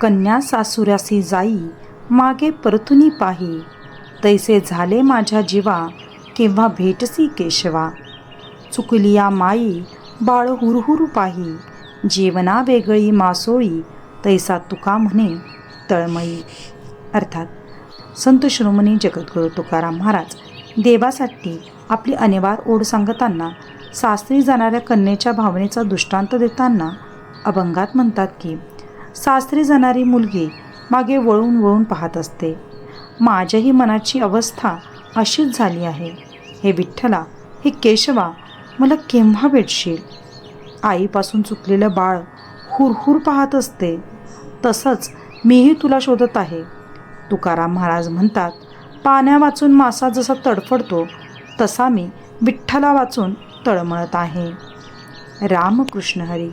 कन्या सासुरासी जाई मागे परतुनी पाही. तैसे झाले माझ्या जीवा केव्हा भेटसी केशवा. चुकलिया माई बाळ हुरहुरू पाही. जीवना वेगळी मासोळी तैसा तुका म्हणे तळमळी अर्थात संत शिरोमणी जगद्गुरू तुकाराम महाराज देवासाठी आपली अनिवार ओढ सांगताना सासरी जाणाऱ्या कन्येच्या भावनेचा दृष्टांत देताना अभंगात म्हणतात की सासरी जाणारी मुलगी मागे वळून वळून पाहत असते. माझ्याही मनाची अवस्था अशीच झाली आहे. हे विठ्ठला हे केशवा मला केव्हा भेटशील? आईपासून चुकलेलं बाळ हुरहुर पाहत असते. तसंच मीही तुला शोधत आहे. तुकाराम महाराज म्हणतात पाण्या वाचून मासा जसा तडफडतो तसा मी विठ्ठला वाचून तळमळत आहे. रामकृष्ण हरी